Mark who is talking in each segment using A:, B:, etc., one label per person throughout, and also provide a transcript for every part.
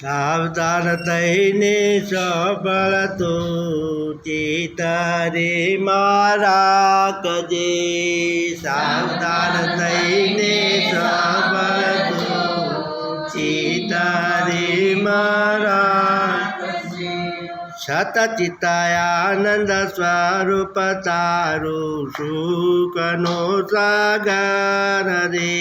A: સાવધાન થઈને સફળ તો ચિતારે મારા કજે. સાવધાન થઈને સફળ તો ચિતારે મારા સતચિતાયાનંદ સ્વરૂપ તારું સુખનો સાગર રે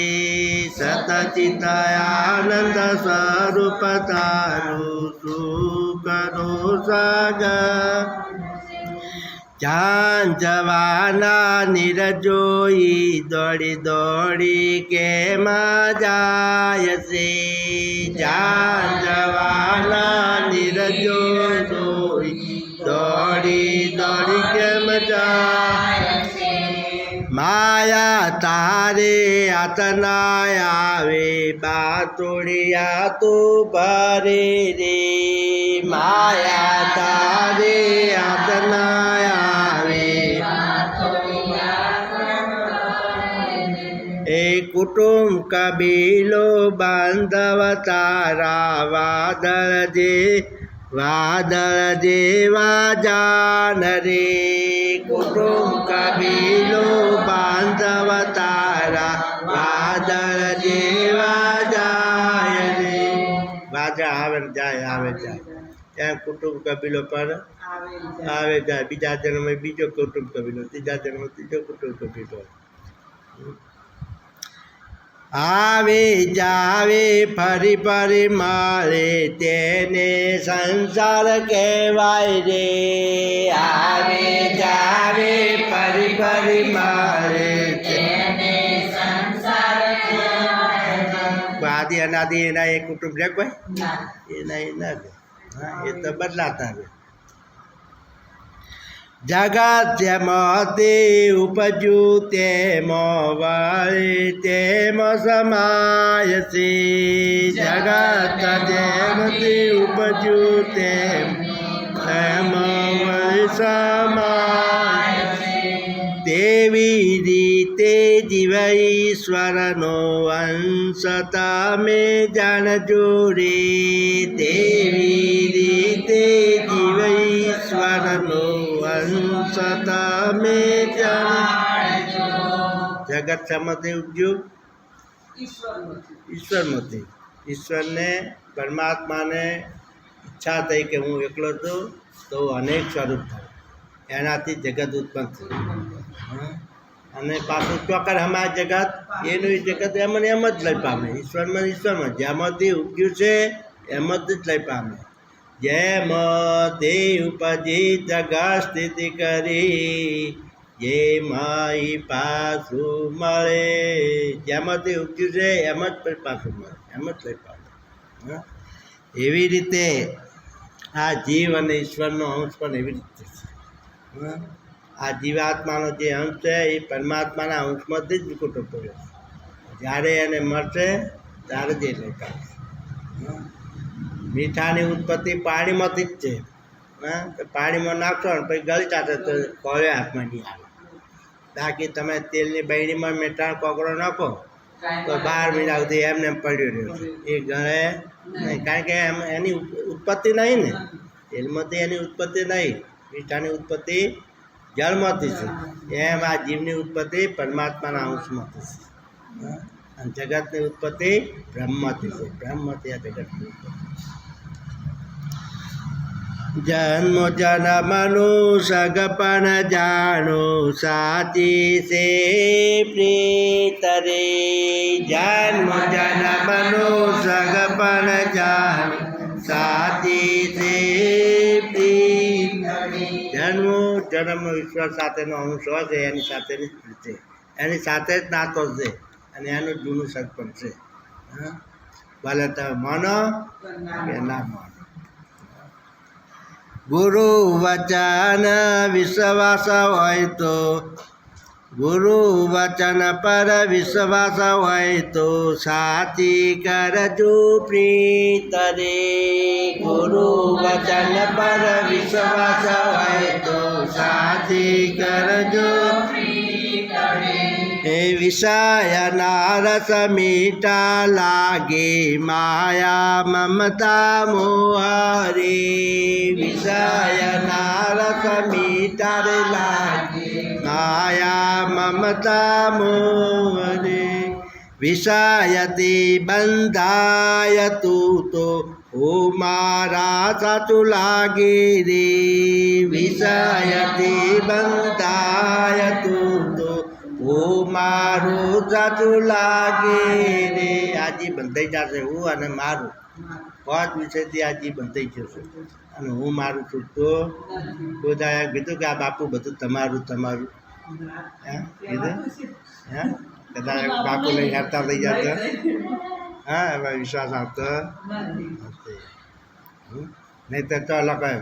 A: સતચિતાનંદ સ્વરૂપ તારું સુખનો સાગર જાન જવાના નિરજોઈ દોડી દોડી કેમાં જાય છે જાન જવાના નિરજોઈ દોડી દોડી કેમ જાય? માયા તારે આતના આવે, બાતોડિયા તો ભરે રે. માયા તારે આતના આવે, એ કુટુંબ કબીલો બાંધવ તારા વાદળ જે વાદળ જેવા જાન રે કુટુંબ કબીલો બાંધવ તારા. વાદળ જેવા જાય રે વાદળ આવે જાય આવે જાય. ત્યાં કુટુંબ કબીલો પર આવે જાય. બીજા જન્મ બીજો કુટુંબ કબીલો, ત્રીજા જન્મ ત્રીજો કુટુંબ કબીલો. આવે જાવે ફરી ફરી મારે તેને સંસાર કહેવાય રે. આવે જાવે ફરી ફરી મારે આદિ અનાદિ એના એક કુટુંબ છે કોઈ? એના એ ના રે. હા એ તો બદલાતા રહે જગત મતે ઉપજ્યું તેમ વળી તેમ સમાય છે જગત તે ઉપજ્યું તેમ તેમ વળી સમાય તેવી રીતે જીવ ઈશ્વરનો અંશ તમે જાણજો રે. તેવી અંશ તમે જાણજો જગત શામાંથી ઉપજ્યું ઈશ્વરમાંથી. ઈશ્વરને, પરમાત્માને ઈચ્છા થઈ કે હું એકલો છું, તો અનેક સ્વરૂપ થાય. એનાથી જગત ઉત્પન્ન થયું. અને પાછું ચોકર હમા જગત? એનું જગત એમને એમ જ લઈ પામે. ઈશ્વરમાં ઈશ્વરમાં. જેમાંથી ઉપજ્યું છે, એમ જ લઈ પામે. જેમ દેહ ઉપજી સ્થિતિ કરી જે માઈ પાછું મળે. જેમાંથી ઉપજ્યું છે, એમ જ પછી પાછું મળે. એમ જ લઈ પાછું. એવી રીતે આ જીવ અને ઈશ્વરનો અંશ પણ એવી રીતે છે? આ જીવાત્માનો જે અંશ છે, એ પરમાત્માના અંશમાંથી જ કુટુંબ પડ્યો છે. જ્યારે એને મળશે, ત્યારે જ એ લઈ હં? મીઠાની ઉત્પત્તિ પાણીમાંથી જ છે. હા પાણીમાં નાખશો ને પછી ગળી ચાટે તો કોળે હાથમાં નહીં આવે. બાકી તમે તેલની બૈણીમાં મીઠા કોકરો નાખો, તો બાર મહિના સુધી એમને એમ પડ્યો રહ્યો છે. એ ગળે નહીં, કારણ કે એમ એની ઉત્પત્તિ નહીં ને. તેલમાંથી એની ઉત્પત્તિ નહીં, મીઠાની ઉત્પત્તિ જળમાંથી છે. એમ આ જીવની ઉત્પત્તિ પરમાત્માના અંશમાંથી છે? અને જગતની ઉત્પત્તિ બ્રહ્મથી છે. બ્રહ્મથી આ જગતની ઉત્પત્તિ જન્મ જન્મનું સગપન જાણો, સાચી છે પ્રીત રે. જન્મ જન્મનું સગપન જાણો, સાચી સે પ્રીત જન્મ જન્મ ઈશ્વર સાથેનો અંશ છે, એની સાથેની છે એની સાથે જ નાતો છે અને એનું જૂનું સગપણ છે. હા? ભલે તમે માનો કે ના માનો. ગુરુ વચન વિશ્વાસ હોય તો, ગુરુ વચન પર વિશ્વાસ હોય તો, સાચી કરજો પ્રીત રે. ગુરુ વચન પર વિશ્વાસ હોય તો, સાચી કરજો હે વિષયના રસ મીઠા લાગે માયા મમતા મોહરે. વિષયના રસ મીઠા લાગે માયા મમતા મોહરે. વિષયથી બંધાય તું તો ઓ મારા સાચું લાગે રે. વિષયથી બંધાય તો ઓ મારું સાચું લાગે રે. આજી બંધાઈ જશે હું અને મારું. પાંચ વિષયથી આજી બંધાઈ જશે અને હું મારું છું તો બધા કીધું કે આ બાપુ બધું તમારું તમારું. હે? કીધું? હે? કદાચ બાપુ લઈ હેરતા લઈ જતા. હા એમાં વિશ્વાસ આવતો. નહીં તો ચાલો કહે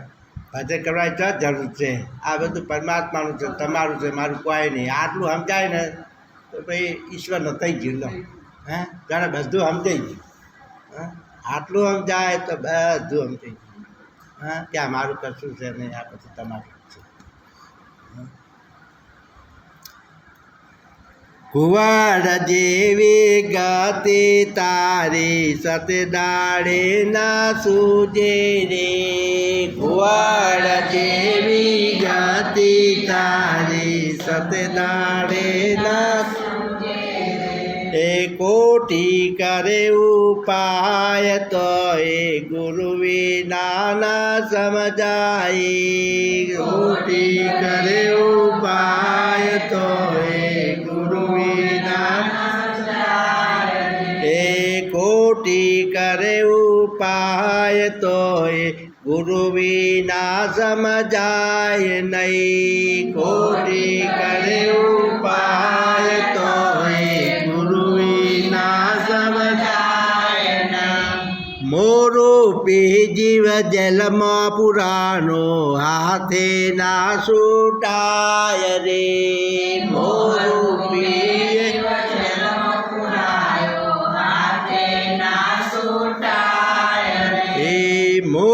A: ભજન કરવાની તો જરૂર છે. આ બધું પરમાત્માનું છે, તમારું છે, મારું કોઈ નહીં. આટલું સમજાય ને તો ભાઈ ઈશ્વરનો થઈ ગયું, લો. હે? જાણે બધું સમજાઈ ગયું. હા? આટલું સમજાય તો બધું સમજાઈ ગયું. હા? ત્યાં મારું કશું છે નહીં, આ બધું તમારું. છે કુંવર જેવી ગતિ તારી સત દાડે ના સૂજે રે. કુંવર જેવી ગતિ તારી સત દાડે ના એ કોટી કરે ઉપાય તો એ ગુરુ વિના સમજાય. ગુરુ વિના સમજાય નહીં ખોટી કરે ઉપાય તો એ ગુરુ વિના સમજાય નહીં મોરું પી જીવ જલમાં પુરાણો હાથે ના છૂટાય રે.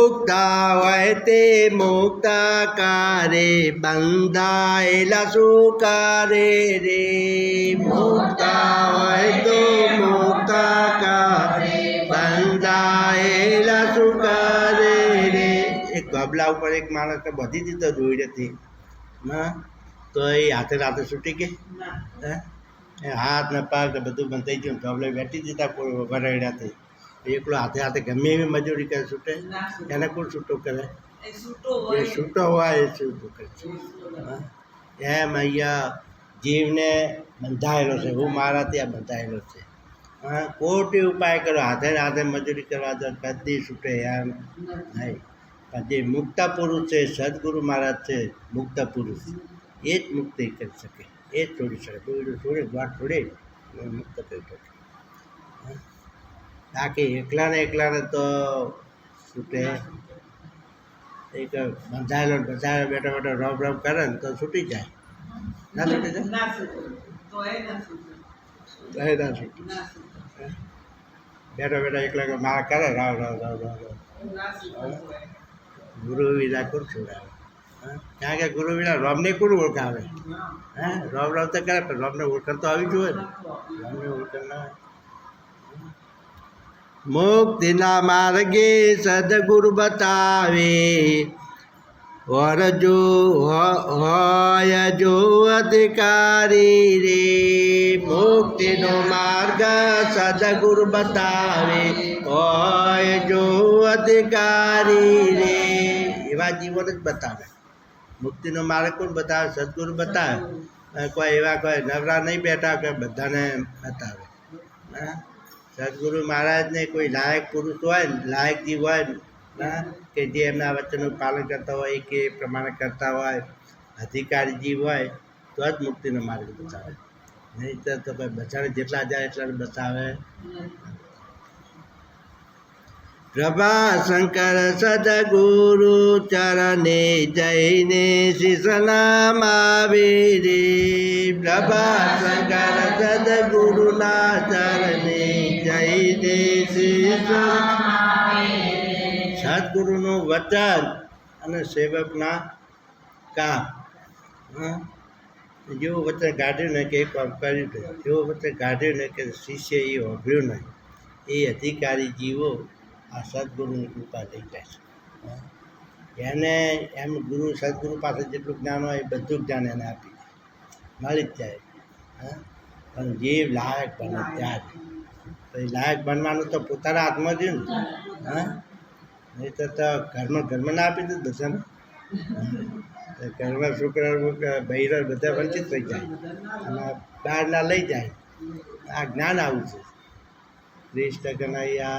A: મુક્તા હોય તે મુક્તા કારે બંધાયેલા શું કરે રે. મુક્તા હોય તો મુક્તા કારે બંધાયેલા શું કરે રે. એક ગબલા ઉપર એક માણસ બધી દીધો જોઈ નથી. ના તો એ હાથે રાતે છૂટી ગઈ? હે? હાથ ને પાક ને બધું બંધ થઈ ગયું ગબલે બેઠી દીધા કોઈ વરાડ્યાથી એકલો હાથે હાથે ગમે એવી મજૂરી કરે છૂટે? એને કોણ છૂટો કરે? એ છૂટો હોય. એ છૂટો કરે. હા? એમ અહીંયા જીવને બંધાયેલો છે. હું મારા ત્યાં બંધાયેલો છે. હા? કોટી ઉપાય કરો. હાથે હાથે મજૂરી કરવા દો કદી છૂટે એમ નહીં. પણ જે મુક્ત પુરુષ છે સદગુરુ મહારાજ છે મુક્ત પુરુષ. એ જ મુક્તિ કરી શકે. એ જ છોડી શકે. કોઈ છોડે વાત છોડે મુક્ત કરી શકે? બાકી એકલાને એકલાને તો છૂટે એક બંધાયેલો ને બંધાયેલો બેઠો બેઠો રમ રમ કરે ને તો છૂટી જાય. ના છૂટી જાય? જાય ના છૂટે. બેઠો બેઠો એકલા એકલા મારા કરે રાવ રાવ રાવ રાવ ગુરુ વિના કોણ છોડાવે? કારણ કે ગુરુ વિના? રોમને કોણ ઓળખાવે? હે? રમ રમ તો કરે પણ રમને ઓળખાણ તો આવી જોઈએ ને. રોમને ઓળખાણ ના. મુક્તિના માર્ગે સદગુરુ બતાવે. વરજો હોય જો અધિકારી રે. મુક્તિનો માર્ગ સદગુરુ બતાવે. હોય જો અધિકારી રે. એવા જીવન જ બતાવે. મુક્તિનો માર્ગ કોણ બતાવે? સદગુરુ બતાવે. કોઈ એવા કોઈ નવરા નહીં બેઠા કે બધાને બતાવે. હા? સદગુરુ મહારાજને કોઈ લાયક પુરુષ હોય ને, લાયક જીવ હોય ને કે જે એમના વચનનું પાલન કરતા હોય કે પ્રમાણે કરતા હોય, અધિકારી જીવ હોય, તો જ મુક્તિનો માર્ગ બતાવે. નહીં તો તો બધાને જેટલા જાય એટલા બતાવે પ્રભા શંકર સદગુરુ ચરણે જઈને શિષનામ આવે રે પ્રભા શંકર સદગુરુના ચરણે શિષનામ સદગુરુનું વચન અને સેવકના કામ? જેવું વચ્ચે કાઢ્યું ને કે એ કામ કર્યું નહીં જેવું વચ્ચે કાઢ્યું ને કે શિષ્ય એ હોભ્યું નહીં. એ અધિકારી જીવો આ સદગુરુની કૃપા લઈ જાય છે. એને એમ ગુરુ સદગુરુ પાસે જેટલું જ્ઞાન હોય એ બધું જ્ઞાન એને આપી દે. મળી જ જાય. હા? પણ જે લાયક બને ત્યાં લાયક બનવાનું તો પોતાના હાથમાં જ ને. હા? નહીં તો ઘરમાં ઘરમાં ના આપી દઉં બધાને. ઘરમાં છોકરા બૈરા બધા વંચિત થઈ જાય. અને બહારના લઈ જાય. આ જ્ઞાન આવું છે. કૃષ્ણ કનૈયા